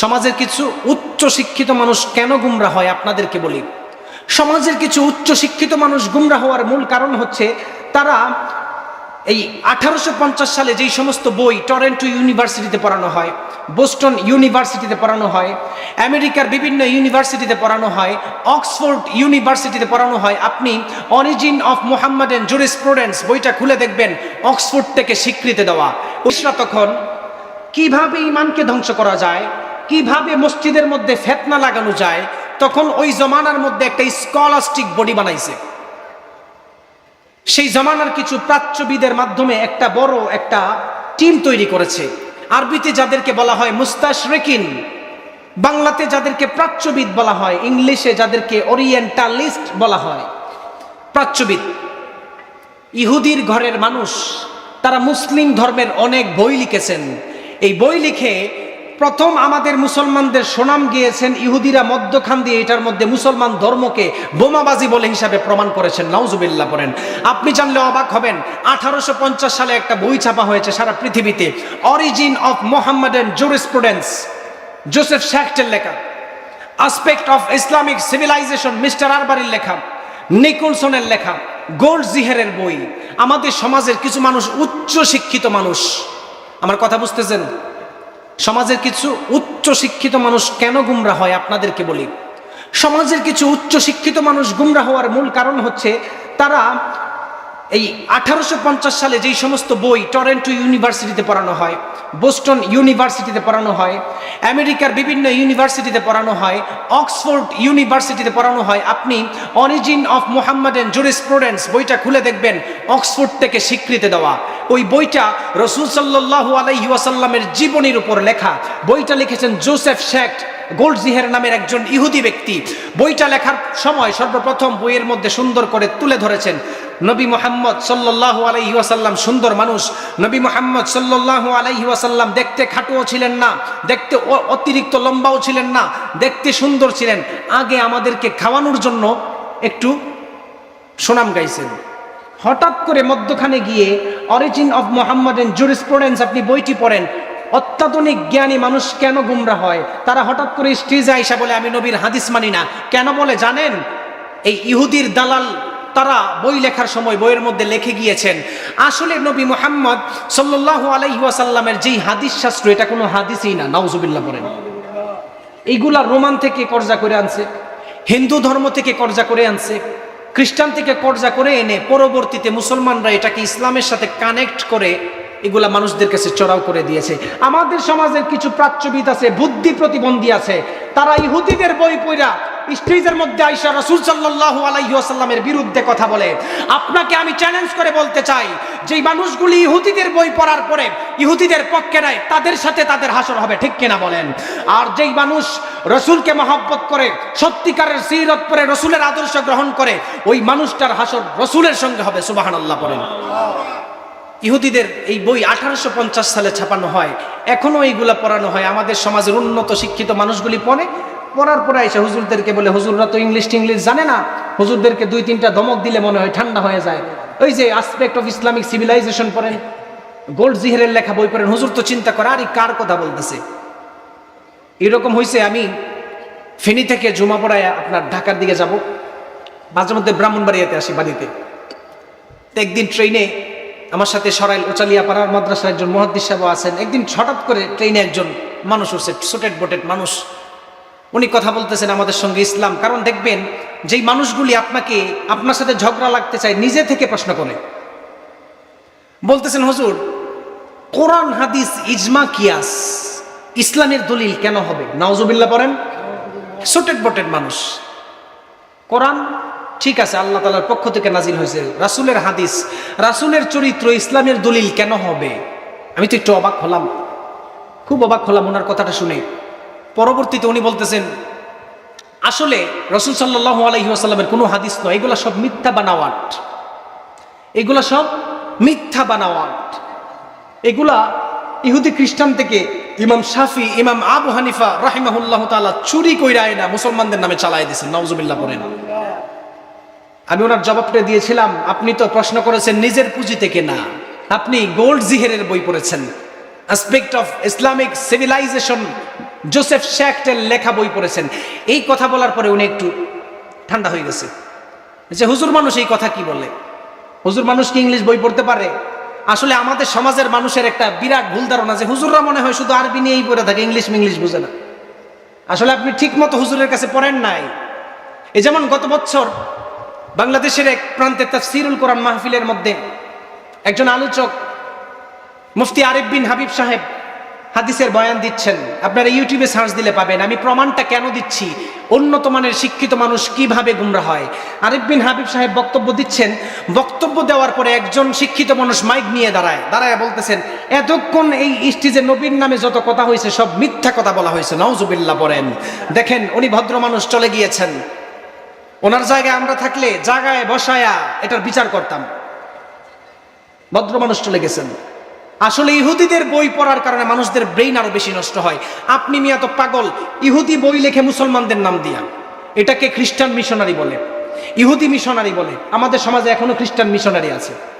সমাজের কিছু উচ্চ শিক্ষিত মানুষ কেন গুমরা হয় আপনাদেরকে বলি। সমাজের কিছু উচ্চ শিক্ষিত মানুষ গুমরা হওয়ার মূল কারণ হচ্ছে তারা এই আঠারোশো পঞ্চাশ সালে যেই সমস্ত বই টরেন্টো ইউনিভার্সিটিতে পড়ানো হয়, বোস্টন ইউনিভার্সিটিতে পড়ানো হয়, আমেরিকার বিভিন্ন ইউনিভার্সিটিতে পড়ানো হয়, অক্সফোর্ড ইউনিভার্সিটিতে পড়ানো হয়, আপনি origin of Muhammad and jurisprudence বইটা খুলে দেখবেন, অক্সফোর্ড থেকে স্বীকৃতি দেওয়া। ওইসরা তখন কীভাবে ইমানকে ধ্বংস করা যায়? কীভাবে মসজিদের মধ্যে ফেতনা লাগানো যায়, তখন ওই জমানার মধ্যে একটা স্কলাস্টিক বডি বানাইছে। সেই জমানার কিছু প্রাচ্যবিদের মাধ্যমে একটা বড় একটা টিম তৈরি করেছে। আরবিতে যাদেরকে বলা হয় মুস্তাশরেকিন, বাংলাতে যাদেরকে প্রাচ্যবিদ বলা হয়, ইংলিশে যাদেরকে ওরিয়েন্টালিস্ট বলা হয়। প্রাচ্যবিদ। ইহুদির ঘরের মানুষ, তারা মুসলিম ধর্মের অনেক বই লিখেছেন। এই বই লিখে প্রথম আমাদের মুসলমানদের সুনাম গিয়েছেন ইহুদিরা মধ্যখান দিয়ে, এটার মধ্যে মুসলমান ধর্মকে বোমাবাজি বলে হিসাবে প্রমাণ করেছেন। নাউজুবিল্লাহ বলেন আপনি জানলে অবাক হবেন, আঠারোশো পঞ্চাশ সালে একটা বই ছাপা হয়েছে সারা পৃথিবীতে origin of Muhammadan jurisprudence Joseph শ্যাক্টের লেখা। Aspect of Islamic civilization mister আরবারির লেখা। নিকলসনের লেখা। গোল্ড জিহেরের বই। আমাদের সমাজের কিছু মানুষ উচ্চ শিক্ষিত মানুষ। আমার কথা বুঝতেছেন? সমাজের কিছু উচ্চ শিক্ষিত মানুষ কেন গুমরা হয় আপনাদেরকে বলি। সমাজের কিছু উচ্চ শিক্ষিত মানুষ গুমরা হওয়ার মূল কারণ হচ্ছে তারা এই আঠারোশো পঞ্চাশ সালে যেই সমস্ত বই টরেন্টো ইউনিভার্সিটিতে পড়ানো হয়, বোস্টন ইউনিভার্সিটিতে পড়ানো হয়, আমেরিকার বিভিন্ন ইউনিভার্সিটিতে পড়ানো হয়, অক্সফোর্ড ইউনিভার্সিটিতে পড়ানো হয়, আপনি origin of Muhammad and jurisprudence বইটা খুলে দেখবেন, অক্সফোর্ড থেকে স্বীকৃতি দেওয়া। ওই বইটা রসুল সাল্লাহ আলাইহি ওয়াসাল্লামের জীবনীর উপর লেখা। বইটা লিখেছেন জোসেফ শেক্ট গোল্ডজিহের নামের একজন ইহুদি ব্যক্তি। বইটা লেখার সময় সর্বপ্রথম বইয়ের মধ্যে সুন্দর করে তুলে ধরেছেন নবী মোহাম্মদ সাল্লাহ আলাইহি ওয়াসাল্লাম সুন্দর মানুষ। নবী মোহাম্মদ সাল্লাহ আলাইহি ওয়াসাল্লাম দেখতে খাটুও ছিলেন না, দেখতে অতিরিক্ত লম্বাও ছিলেন না, দেখতে সুন্দর ছিলেন। আগে আমাদেরকে খাওয়ানোর জন্য একটু সুনাম গাইছেন। হঠাৎ করে মধ্যখানে গিয়ে origin of Muhammad and jurisprudence আপনি বইটি পড়েন, অত্যাধুনিক জ্ঞানী মানুষ কেন গুমরা হয়? তারা হঠাৎ করে স্টেজে আইসা বলে, আমি নবীর হাদিস মানি না। কেন বলে, জানেন? এই ইহুদির দালাল তারা বই লেখার সময় বইয়ের মধ্যে লিখে গিয়েছেন। আসলে নবী মোহাম্মদ সাল্লাহ আলাইহাসাল্লামের যেই হাদিস শাস্ত্র, এটা কোনো হাদিসই না, নাউজুবিল্লাহ বলেন এইগুলা রোমান থেকে কর্জা করে আনছে, হিন্দু ধর্ম থেকে কর্জা করে আনছে, খ্রিস্টান থেকে কর্জা করে এনে পরবর্তীতে মুসলমানরা এটাকে ইসলামের সাথে কানেক্ট করে এগুলা মানুষদের কাছে চড়াও করে দিয়েছে। আমাদের সমাজের কিছু প্রাচ্যবিদ আছে, বুদ্ধি প্রতিবন্ধী আছে, তারা ইহুদিদের বই পইরা স্টেজের মধ্যে আইসা রসুল সাল্লাহ আলাইসাল্লামের বিরুদ্ধে কথা বলে। আপনাকে আমি চ্যালেঞ্জ করে বলতে চাই, যেই মানুষগুলি ইহুদিদের বই পড়ার পরে ইহুদিদের পক্ষে নেয়, তাদের সাথে তাদের হাসর হবে, ঠিক কিনা বলেন? আর যেই মানুষ রসুলকে মহব্বত করে, সত্যিকারের সিরত পরে রসুলের আদর্শ গ্রহণ করে, ওই মানুষটার হাসর রসুলের সঙ্গে হবে সুবাহান আল্লাহ বলেন। ইহুদিদের এই বই আঠারোশো পঞ্চাশ সালে ছাপানো হয়, এখনও এইগুলা পড়ানো হয়। আমাদের সমাজের উন্নত শিক্ষিত মানুষগুলি পড়ে পড়ার পরে এসে হুজুরদেরকে বলে, হুজুররা তো ইংলিশ টিংলিশ জানে না। হুজুরদেরকে দুই তিনটা ধমক দিলে মনে হয় ঠান্ডা হয়ে যায়। ওই যে আসপেক্ট অফ ইসলামিক সিভিলাইজেশন পড়েন, গোল্ড জিহেরের লেখা বই পড়েন, হুজুর তো চিন্তা করে, আরে কার কথা বলতেছে? এরকম হয়েছে আমি ফেনী থেকে জমা পড়ায় আপনার ঢাকার দিকে যাব। মাঝে মধ্যে ব্রাহ্মণবাড়িয়াতে আসি বাড়িতে। একদিন ট্রেনে আমার সাথে সরাইল ওচালিয়া পাড়ার মাদ্রাসার একজন মহাদ্দিস সাহেব আছেন। একদিন হঠাৎ করে ট্রেনে একজন মানুষ উঠছে সুটেড বোটেট মানুষ। উনি কথা বলতেছেন আমাদের সঙ্গে ইসলাম। কারণ দেখবেন, যেই মানুষগুলি আপনাকে আপনার সাথে ঝগড়া লাগতে চায়, নিজে থেকে প্রশ্ন করে। বলতেছেন, হুজুর, কোরআন, হাদিস, ইজমা, কিয়াস, ইসলামের দলিল কেন হবে? নাওজুবিল্লাহ পড়েন। সুটেড বোটেড মানুষ। কোরআন, ঠিক আছে, আল্লাহ তালার পক্ষ থেকে নাজিল হয়েছে। রাসুলের হাদিস, রাসুলের চরিত্র, ইসলামের দলিল কেন হবে? আমি তো একটু অবাক হলাম। খুব অবাক হলাম ওনার কথাটা শুনে। পরবর্তীতে উনি বলতেছেন, আসলে রসুল সাল্লাহ আলহিহাসাল্লামের কোনো হাদিস নয়, এগুলা সব মিথ্যা বানাওয়াট। এগুলা সব মিথ্যা বানাওয়াট। এগুলা ইহুদি খ্রিস্টান থেকে ইমাম শাফি, ইমাম আবু হানিফা রাহিমাহুল্লাহ তাআলা চুরি কইরা না মুসলমানদের নামে চালাই দিয়েছেন। নওজুবিল্লাহ পড়েন। আমি ওনার জবাবটা দিয়েছিলাম, আপনি তো প্রশ্ন করেছেন নিজের পুঁজি থেকে না। আপনি গোল্ড জিহেরের বই পড়েছেন। Aspect of Islamic civilization Joseph শ্যাক্টের লেখা বই পড়েছেন। এই কথা বলার পরে উনি একটু ঠান্ডা হয়ে গেছে। যে হুজুর মানুষ এই কথা কি বলে? হুজুর মানুষ কি ইংলিশ বই পড়তে পারে? আসলে আমাদের সমাজের মানুষের একটা বিরাট ভুল ধারণা যে হুজুররা মনে হয় শুধু আরবি নিয়েই পড়ে থাকে, ইংলিশ ইংলিশ বুঝে না। আসলে আপনি ঠিক মতো হুজুরের কাছে পড়েন নাই। এই যেমন গত বছর বাংলাদেশের এক প্রান্তে তাফসিরুল কোরআন মাহফিলের মধ্যে একজন আলোচক মুফতি আরিফ বিন হাবিব সাহেব হাদিসের বয়ান দিচ্ছেন। আপনারা ইউটিউবে সার্চ দিলে পাবেন, আমি প্রমাণটা কেন দিচ্ছি? উন্নত মানের শিক্ষিত মানুষ কীভাবে গুমরা হয়? আরিফ বিন হাবিব সাহেব বক্তব্য দিচ্ছেন, বক্তব্য দেওয়ার পরে একজন শিক্ষিত মানুষ মাইক নিয়ে দাঁড়ায় দাঁড়ায় বলতেছেন, এতক্ষণ এই স্টেজে নবীর নামে যত কথা হয়েছে, সব মিথ্যা কথা বলা হয়েছে নওজুবিল্লাহ বলেন দেখেন, উনি ভদ্র মানুষ চলে গিয়েছেন। ওনার জায়গায় আমরা থাকলে জায়গায় বসায়া এটার বিচার করতাম। ভদ্র মানুষ চলে গেছেন। আসলে ইহুদিদের বই পড়ার কারণে মানুষদের ব্রেইন আরও বেশি নষ্ট হয়। আপনি মিয়া তো পাগল, ইহুদি বই লেখে মুসলমানদের নাম দিয়া। এটাকে খ্রিস্টান মিশনারি বলে। ইহুদি মিশনারি বলে। আমাদের সমাজে এখনও খ্রিস্টান মিশনারি আছে।